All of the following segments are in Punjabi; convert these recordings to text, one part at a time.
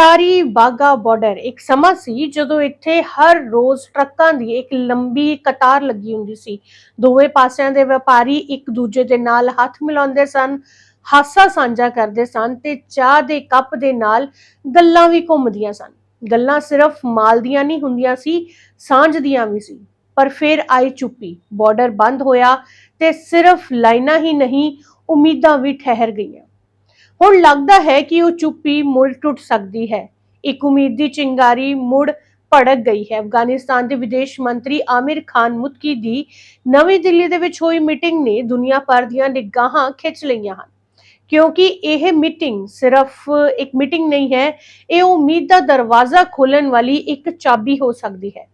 ਅਟਾਰੀ ਬਾਗਾ ਬਾਰਡਰ ਇੱਕ ਸਮਾਂ ਸੀ ਜਦੋਂ ਇੱਥੇ ਹਰ ਰੋਜ਼ ਟਰੱਕਾਂ ਦੀ ਇੱਕ ਲੰਬੀ ਕਤਾਰ ਲੱਗੀ ਹੁੰਦੀ ਸੀ। ਦੋਵੇਂ ਪਾਸਿਆਂ ਦੇ ਵਪਾਰੀ ਇੱਕ ਦੂਜੇ ਦੇ ਨਾਲ ਹੱਥ ਮਿਲਾਉਂਦੇ ਸਨ, ਹਾਸਾ ਸਾਂਝਾ ਕਰਦੇ ਸਨ ਤੇ ਚਾਹ ਦੇ ਕੱਪ ਦੇ ਨਾਲ ਗੱਲਾਂ ਵੀ ਘੁੰਮਦੀਆਂ ਸਨ। ਗੱਲਾਂ ਸਿਰਫ ਮਾਲ ਦੀਆਂ ਨਹੀਂ ਹੁੰਦੀਆਂ ਸੀ, ਸਾਂਝ ਦੀਆਂ ਵੀ ਸੀ। ਪਰ ਫਿਰ ਆਈ ਚੁੱਪੀ ਬਾਰਡਰ ਬੰਦ ਹੋਇਆ ਤੇ ਸਿਰਫ ਲਾਈਨਾਂ ਹੀ ਨਹੀਂ, ਉਮੀਦਾਂ ਵੀ ਠਹਿਰ ਗਈਆਂ। ਹੁਣ ਲੱਗਦਾ ਹੈ ਕਿ ਉਹ ਚੁੱਪੀ ਮੁੜ ਟੁੱਟ ਸਕਦੀ ਹੈ। ਇੱਕ ਉਮੀਦ ਦੀ ਚਿੰਗਾਰੀ ਮੁੜ ਭੜਕ ਗਈ ਹੈ। ਅਫਗਾਨਿਸਤਾਨ ਦੇ ਵਿਦੇਸ਼ ਮੰਤਰੀ ਆਮਿਰ ਖਾਨ ਮੁਤਕੀ ਦੀ ਨਵੀਂ ਦਿੱਲੀ ਦੇ ਵਿੱਚ ਹੋਈ ਮੀਟਿੰਗ ਨੇ ਦੁਨੀਆ ਭਰ ਦੀਆਂ ਨਿਗਾਹਾਂ ਖਿੱਚ ਲਈਆਂ ਹਨ। ਕਿਉਂਕਿ ਇਹ ਮੀਟਿੰਗ ਸਿਰਫ ਇੱਕ ਮੀਟਿੰਗ ਨਹੀਂ ਹੈ, ਇਹ ਉਮੀਦ ਦਾ ਦਰਵਾਜ਼ਾ ਖੋਲਣ ਵਾਲੀ ਇੱਕ ਚਾਬੀ ਹੋ ਸਕਦੀ ਹੈ।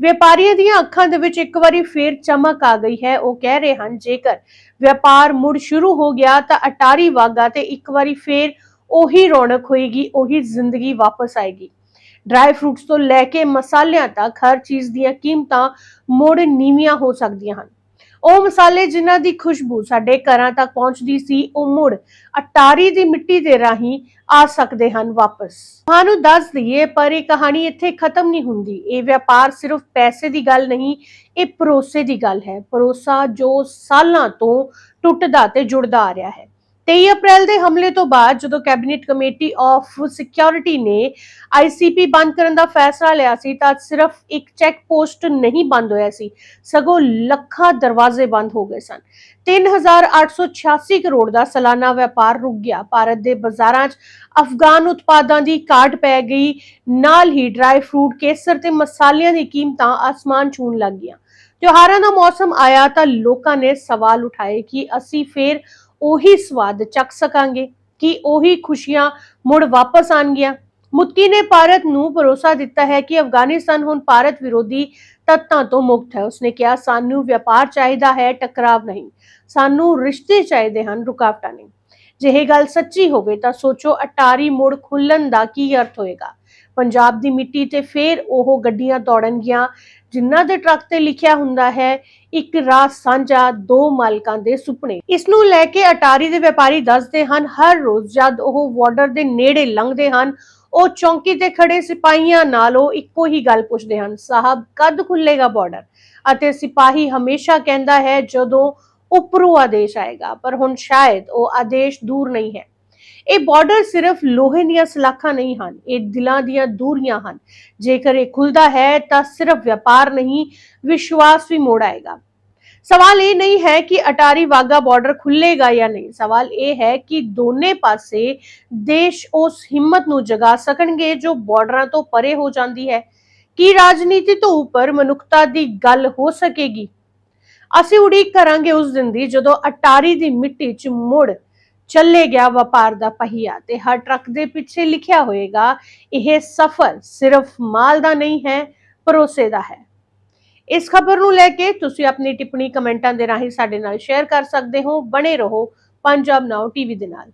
ਵਪਾਰੀਆਂ ਦੀਆਂ ਅੱਖਾਂ ਦੇ ਵਿੱਚ ਇੱਕ ਵਾਰੀ ਫੇਰ ਚਮਕ ਆ ਗਈ ਹੈ। ਉਹ ਕਹਿ ਰਹੇ ਹਨ, ਜੇਕਰ ਵਪਾਰ ਮੁੜ ਸ਼ੁਰੂ ਹੋ ਗਿਆ ਤਾਂ ਅਟਾਰੀ ਵਾਗਾ ਤੇ ਇੱਕ ਵਾਰੀ ਫੇਰ ਉਹੀ ਰੌਣਕ ਹੋਏਗੀ, ਉਹੀ ਜ਼ਿੰਦਗੀ ਵਾਪਸ ਆਏਗੀ। ਡਰਾਈ ਫਰੂਟਸ ਤੋਂ ਲੈ ਕੇ ਮਸਾਲਿਆਂ ਤੱਕ ਹਰ ਚੀਜ਼ ਦੀਆਂ ਕੀਮਤਾਂ ਮੁੜ ਨੀਵੀਆਂ ਹੋ ਸਕਦੀਆਂ ਹਨ। ਉਹ ਮਸਾਲੇ ਜਿਨ੍ਹਾਂ ਦੀ ਖੁਸ਼ਬੂ ਸਾਡੇ ਘਰਾਂ ਤੱਕ ਪਹੁੰਚਦੀ ਸੀ, ਉਹ ਮੁੜ ਅਟਾਰੀ ਦੀ ਮਿੱਟੀ ਦੇ ਰਾਹੀਂ ਆ ਸਕਦੇ ਹਨ ਵਾਪਸ। ਤੁਹਾਨੂੰ ਦੱਸ ਦਈਏ, ਪਰ ਇਹ ਕਹਾਣੀ ਇੱਥੇ ਖਤਮ ਨਹੀਂ ਹੁੰਦੀ। ਇਹ ਵਪਾਰ ਸਿਰਫ ਪੈਸੇ ਦੀ ਗੱਲ ਨਹੀਂ, ਇਹ ਭਰੋਸੇ ਦੀ ਗੱਲ ਹੈ। ਭਰੋਸਾ ਜੋ ਸਾਲਾਂ ਤੋਂ ਟੁੱਟਦਾ ਤੇ ਜੁੜਦਾ ਆ ਰਿਹਾ ਹੈ। 23 ਅਪ੍ਰੈਲ ਦੇ ਹਮਲੇ ਤੋਂ ਬਾਅਦ ਜਦੋਂ ਕੈਬਨਿਟ ਕਮੇਟੀ ਆਫ ਸਿਕਿਉਰਿਟੀ ਨੇ ਆਈਸੀਪੀ ਬੰਦ ਕਰਨ ਦਾ ਫੈਸਲਾ ਲਿਆ ਸੀ ਤਾਂ ਸਿਰਫ ਇੱਕ ਚੈੱਕ ਪੋਸਟ ਨਹੀਂ ਬੰਦ ਹੋਇਆ ਸੀ, ਸਗੋਂ ਲੱਖਾਂ ਦਰਵਾਜ਼ੇ ਬੰਦ ਹੋ ਗਏ ਸਨ। 3886 ਕਰੋੜ ਦਾ ਸਾਲਾਨਾ ਵਪਾਰ ਰੁਕ ਗਿਆ। ਭਾਰਤ ਦੇ ਬਾਜ਼ਾਰਾਂ 'ਚ ਅਫਗਾਨ ਉਤਪਾਦਾਂ ਦੀ ਘਾਟ ਪੈ ਗਈ। ਨਾਲ ਹੀ ਡਰਾਈ ਫਰੂਟ, ਕੇਸਰ ਤੇ ਮਸਾਲਿਆਂ ਦੀ ਕੀਮਤਾਂ ਆਸਮਾਨ ਛੂਣ ਲੱਗ ਗਈਆਂ। ਤਿਉਹਾਰਾਂ ਦਾ ਮੌਸਮ ਆਇਆ ਤਾਂ ਲੋਕਾਂ ਨੇ ਸਵਾਲ ਉਠਾਏ ਕਿ ਅਸੀਂ ਫੇਰ ਉਹੀ ਸਵਾਦ ਚੱਕ ਸਕਾਂਗੇ ਕਿ ਉਹੀ ਖੁਸ਼ੀਆਂ ਮੁੜ ਵਾਪਸ ਆਣਗੀਆਂ। ਮੁਤਕੀ ਨੇ ਭਾਰਤ ਨੂੰ ਭਰੋਸਾ ਦਿੱਤਾ ਹੈ ਕਿ ਅਫਗਾਨਿਸਤਾਨ ਹੁਣ ਭਾਰਤ ਵਿਰੋਧੀ ਤੱਤਾਂ ਤੋਂ ਮੁਕਤ ਹੈ। ਉਸਨੇ ਕਿਹਾ, ਸਾਨੂੰ ਵਪਾਰ ਚਾਹੀਦਾ ਹੈ, ਟਕਰਾਵ ਨਹੀਂ। ਸਾਨੂੰ ਰਿਸ਼ਤੇ ਚਾਹੀਦੇ ਹਨ, ਰੁਕਾਵਟਾਂ ਨਹੀਂ। ਜੇ ਇਹ ਗੱਲ ਸੱਚੀ ਹੋਵੇ ਤਾਂ ਸੋਚੋ, ਅਟਾਰੀ ਮੋੜ ਖੁੱਲਣ ਦਾ ਕੀ ਅਰਥ ਹੋਏਗਾ? ਪੰਜਾਬ ਦੀ ਮਿੱਟੀ ਤੇ ਫੇਰ ਉਹ ਗੱਡੀਆਂ ਦੌੜਨਗੀਆਂ, ਜਿਨ੍ਹਾਂ ਦੇ ਟਰੱਕ ਤੇ ਲਿਖਿਆ ਹੁੰਦਾ ਹੈ, ਇੱਕ ਰਾਹ ਸਾਂਝਾ ਦੋ ਮਾਲਕਾਂ ਦੇ ਸੁਪਨੇ। ਇਸ ਨੂੰ ਲੈ ਕੇ ਅਟਾਰੀ ਦੇ ਵਪਾਰੀ ਦੱਸਦੇ ਹਨ, ਹਰ ਰੋਜ਼ ਜਦ ਉਹ ਬਾਰਡਰ ਦੇ ਨੇੜੇ ਲੰਘਦੇ ਹਨ, ਉਹ ਚੌਂਕੀ ਤੇ ਖੜੇ ਸਿਪਾਹੀਆਂ ਨਾਲ ਉਹ ਇੱਕੋ ਹੀ ਗੱਲ ਪੁੱਛਦੇ ਹਨ, ਸਾਹਿਬ, ਕਦ ਖੁੱਲੇਗਾ ਬਾਰਡਰ? ਅਤੇ ਸਿਪਾਹੀ ਹਮੇਸ਼ਾ ਕਹਿੰਦਾ ਹੈ, ਜਦੋਂ ਉੱਪਰੋਂ ਆਦੇਸ਼ ਆਏਗਾ। ਪਰ ਹੁਣ ਸ਼ਾਇਦ ਉਹ ਆਦੇਸ਼ ਦੂਰ ਨਹੀਂ ਹੈ। ਇਹ ਬਾਰਡਰ ਸਿਰਫ ਲੋਹੇ ਦੀਆਂ ਸਲਾਖਾਂ ਨਹੀਂ ਹਨ, ਇਹ ਦਿਲਾਂ ਦੀਆਂ ਦੂਰੀਆਂ ਹਨ। ਜੇਕਰ ਇਹ ਖੁੱਲਦਾ ਹੈ ਤਾਂ ਸਿਰਫ ਵਪਾਰ ਨਹੀਂ, ਵਿਸ਼ਵਾਸ ਵੀ ਮੋੜ ਆਏਗਾ। ਸਵਾਲ ਇਹ ਨਹੀਂ ਹੈ ਕਿ ਅਟਾਰੀ ਵਾਗਾ ਬਾਰਡਰ ਖੁੱਲੇਗਾ ਜਾਂ ਨਹੀਂ। ਸਵਾਲ ਇਹ ਹੈ ਕਿ ਦੋਨੇ ਪਾਸੇ ਦੇਸ਼ ਉਸ ਹਿੰਮਤ ਨੂੰ ਜਗਾ ਸਕਣਗੇ ਜੋ ਬਾਰਡਰਾਂ ਤੋਂ ਪਰੇ ਹੋ ਜਾਂਦੀ ਹੈ। ਕੀ ਰਾਜਨੀਤੀ ਤੋਂ ਉੱਪਰ ਮਨੁੱਖਤਾ ਦੀ ਗੱਲ ਹੋ ਸਕੇਗੀ? ਅਸੀਂ ਉਡੀਕ ਕਰਾਂਗੇ ਉਸ ਦਿਨ ਦੀ ਜਦੋਂ ਅਟਾਰੀ ਦੀ ਮਿੱਟੀ 'ਚ ਮੁੜ ਚੱਲੇ ਗਿਆ ਵਪਾਰ ਦਾ ਪਹੀਆ ਤੇ ਹਰ ਟਰੱਕ ਦੇ ਪਿੱਛੇ ਲਿਖਿਆ ਹੋਏਗਾ, ਇਹ ਸਫ਼ਰ ਸਿਰਫ ਮਾਲ ਦਾ ਨਹੀਂ ਹੈ, ਭਰੋਸੇ ਦਾ ਹੈ। ਇਸ ਖਬਰ ਨੂੰ ਲੈ ਕੇ ਤੁਸੀਂ ਆਪਣੀ ਟਿੱਪਣੀ ਕਮੈਂਟਾਂ ਦੇ ਰਾਹੀਂ ਸਾਡੇ ਨਾਲ ਸ਼ੇਅਰ ਕਰ ਸਕਦੇ ਹੋ, ਬਣੇ ਰਹੋ ਪੰਜਾਬ ਨਾਓ ਟੀਵੀ ਦੇ ਨਾਲ।